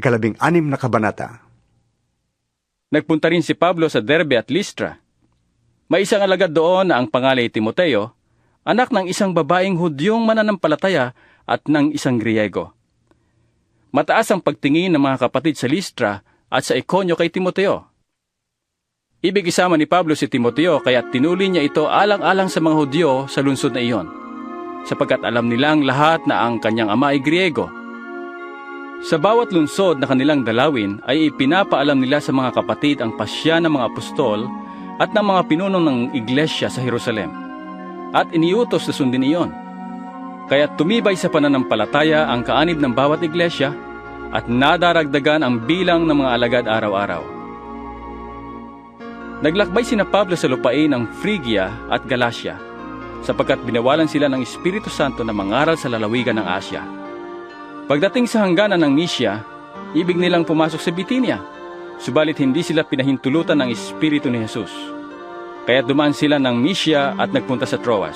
ikalabing anim na kabanata. Nagpunta rin si Pablo sa Derbe at Listra. May isang alagad doon na ang pangalan ay Timoteo, anak ng isang babaeng Hudyong mananampalataya at ng isang Griego. Mataas ang pagtingin ng mga kapatid sa Listra at sa Ikonyo kay Timoteo. Ibig isama ni Pablo si Timoteo kaya tinuli niya ito alang-alang sa mga Hudyo sa lungsod na iyon, sapagkat alam nilang lahat na ang kanyang ama ay Griego. Sa bawat lungsod na kanilang dalawin ay ipinapaalam nila sa mga kapatid ang pasya ng mga apostol at ng mga pinuno ng iglesia sa Jerusalem. At iniutos na sundin iyon. Kaya tumibay sa pananampalataya ang kaanib ng bawat iglesia at nadaragdagan ang bilang ng mga alagad araw-araw. Naglakbay sina Pablo sa lupain ng Phrygia at Galacia sapagkat binawalan sila ng Espiritu Santo na mangaral sa lalawigan ng Asya. Pagdating sa hangganan ng Misya, ibig nilang pumasok sa Bitinia, subalit hindi sila pinahintulutan ng Espiritu ni Jesus. Kaya dumaan sila ng Misya at nagpunta sa Troas.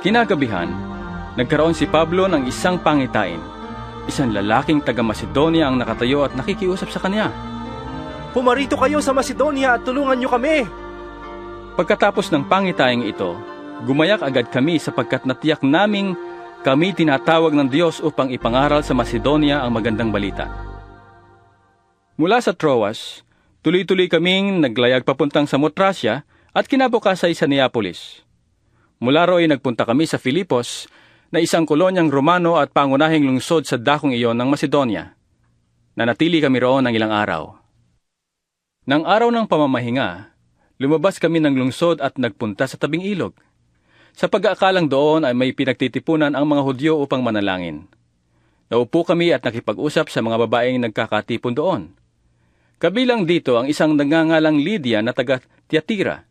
Kinagabihan, nagkaroon si Pablo ng isang pangitain. Isang lalaking taga Macedonia ang nakatayo at nakikiusap sa kanya. Pumarito kayo sa Macedonia at tulungan nyo kami. Pagkatapos ng pangitayang ito, gumayak agad kami sapagkat natiyak naming kami tinatawag ng Diyos upang ipangaral sa Macedonia ang magandang balita. Mula sa Troas, tuloy-tuloy kaming naglayag papuntang Samotracia at kinabukasay sa Neapolis. Mula ro'y nagpunta kami sa Filipos na isang kolonyang Romano at pangunahing lungsod sa dakong iyon ng Macedonia. Nanatili kami roon ng ilang araw. Nang araw ng pamamahinga, lumabas kami ng lungsod at nagpunta sa tabing ilog. Sa pag-aakalang doon ay may pinagtitipunan ang mga Hudyo upang manalangin. Naupo kami at nakipag-usap sa mga babaeng nagkakatipon doon. Kabilang dito ang isang nagngangalang Lydia na taga Tiatira.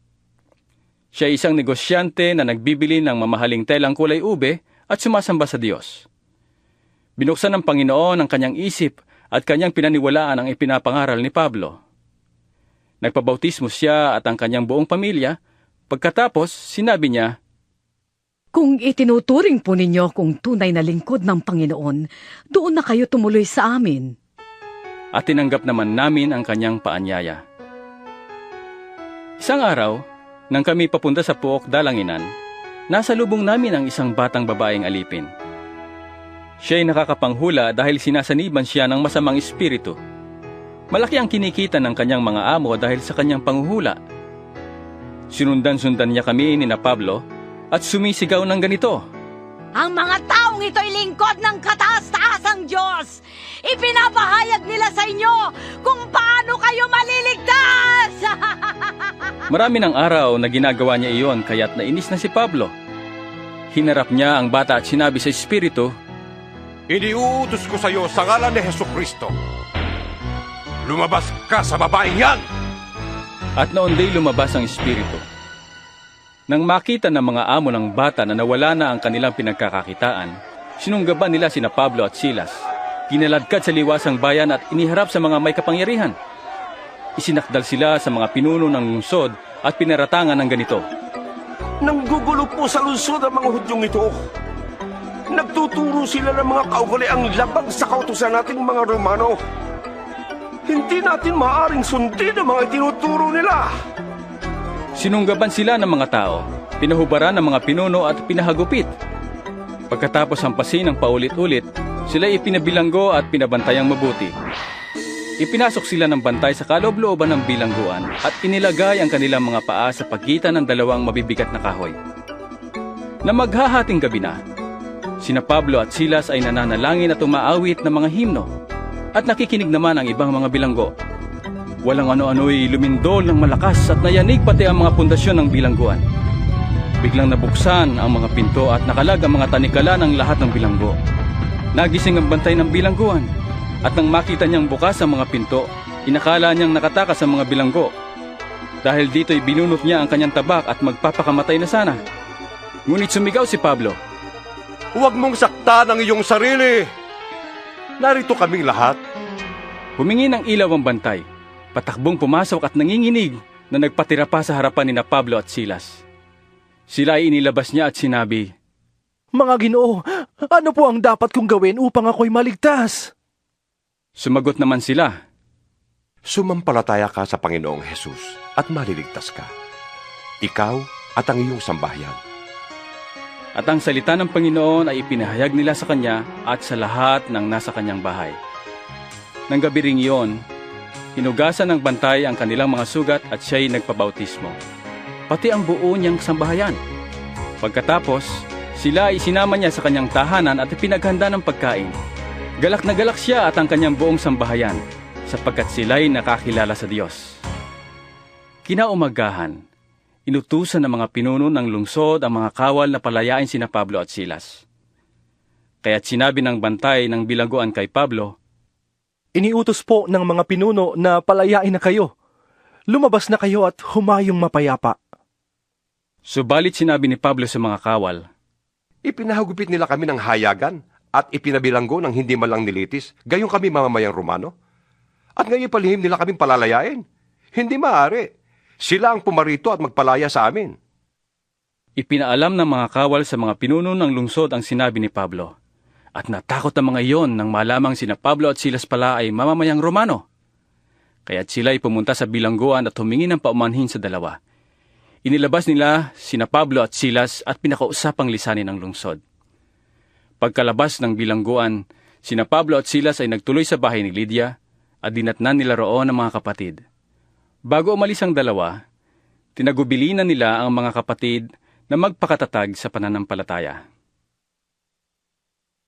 Siya ay isang negosyante na nagbibili ng mamahaling telang kulay ube at sumasamba sa Diyos. Binuksan ng Panginoon ang kanyang isip at kanyang pinaniwalaan ang ipinapangaral ni Pablo. Nagpabautismo siya at ang kanyang buong pamilya. Pagkatapos, sinabi niya, Kung itinuturing po ninyo kung tunay na lingkod ng Panginoon, doon na kayo tumuloy sa amin. at tinanggap naman namin ang kanyang paanyaya. Isang araw, nang kami papunta sa Puok Dalanginan, nasa lubong namin ang isang batang babaeng alipin. Siya ay nakakapanghula dahil sinasaniban siya ng masamang espiritu. Malaki ang kinikita ng kanyang mga amo dahil sa kanyang panghuhula. Sinundan-sundan niya kami ni na Pablo at sumisigaw ng ganito. Ang mga taong ito'y lingkod ng kataas-taasang Diyos. Ipinapahayag nila sa inyo kung paano kayo maliligtas. Marami ng araw na ginagawa niya iyon kaya't nainis na si Pablo. Hinarap niya ang bata at sinabi sa espiritu, Iniuutos ko sa iyo sa ngalan ni Heso Kristo. Lumabas ka sa babaeng yan! at noon day lumabas ang espiritu. Nang makita ng mga amo ng bata na nawala na ang kanilang pinagkakakitaan, sinunggaban nila sina Pablo at Silas. Kinaladkad sa liwasang bayan at iniharap sa mga may kapangyarihan. Isinakdal sila sa mga pinuno ng lungsod at pinaratangan ng ganito. Nanggugulo po sa lungsod ang mga Hudyong ito. Nagtuturo sila ng mga kaugaliang labag sa kautusan nating mga Romano. Hindi natin maaring sundin ang mga itinuturo nila. Sinunggaban sila ng mga tao, pinahubaran ng mga pinuno at pinahagupit. Pagkatapos hampasin ng paulit-ulit, sila ipinabilanggo at pinabantayang mabuti. Ipinasok sila ng bantay sa kaloob-looban ng bilangguan at inilagay ang kanilang mga paa sa pagitan ng dalawang mabibigat na kahoy. Na maghahating gabi na, sina Pablo at Silas ay nananalangin at umaawit ng mga himno at nakikinig naman ang ibang mga bilanggo. Walang ano-ano'y lumindol ng malakas at nayanig pati ang mga pundasyon ng bilangguan. Biglang nabuksan ang mga pinto at nakalag ang mga tanikala ng lahat ng bilanggo. Nagising ang bantay ng bilangguan at nang makita niyang bukas ang mga pinto, inakala niyang nakatakas ang mga bilanggo. Dahil dito'y binunot niya ang kanyang tabak at magpapakamatay na sana. Ngunit sumigaw si Pablo. Huwag mong saktan ang iyong sarili! Narito kaming lahat. Humingi ng ilaw ang bantay. Patakbong pumasok at nanginginig na nagpatira pa sa harapan ni na Pablo at Silas. Sila ay inilabas niya at sinabi, Mga ginoo, ano po ang dapat kong gawin upang ako'y maligtas? Sumagot naman sila, Sumampalataya ka sa Panginoong Hesus at maliligtas ka. Ikaw at ang iyong sambahayan. at ang salita ng Panginoon ay ipinahayag nila sa kanya at sa lahat ng nasa kanyang bahay. Nang gabi ring iyon, hinugasan ng bantay ang kanilang mga sugat at siya'y nagpabautismo. Pati ang buo niyang sambahayan. Pagkatapos, sila ay sinama niya sa kanyang tahanan at ipinaghanda ng pagkain. Galak na galak siya at ang kanyang buong sambahayan sapagkat sila'y nakakilala sa Diyos. Kinaumagahan, inutusan ng mga pinuno ng lungsod ang mga kawal na palayain sina Pablo at Silas. Kaya't sinabi ng bantay ng bilangguan kay Pablo, Iniutos po ng mga pinuno na palayain na kayo. Lumabas na kayo at humayong mapayapa. Subalit sinabi ni Pablo sa mga kawal, Ipinahagupit nila kami ng hayagan at ipinabilanggo ng hindi malang nilitis, gayong kami mamamayang Romano. At ngayon palihim nila kaming palalayain. Hindi maaari. Sila ang pumarito at magpalaya sa amin. Ipinaalam ng mga kawal sa mga pinuno ng lungsod ang sinabi ni Pablo. At natakot ang mga iyon nang malamang sina Pablo at Silas pala ay mamamayang Romano. Kaya't sila ay pumunta sa bilangguan at humingi ng paumanhin sa dalawa. Inilabas nila sina Pablo at Silas at pinakausapang lisanin ng lungsod. Pagkalabas ng bilangguan, sina Pablo at Silas ay nagtuloy sa bahay ni Lydia at dinatnan nila roon ang mga kapatid. Bago umalis ang dalawa, tinagubilinan nila ang mga kapatid na magpakatatag sa pananampalataya.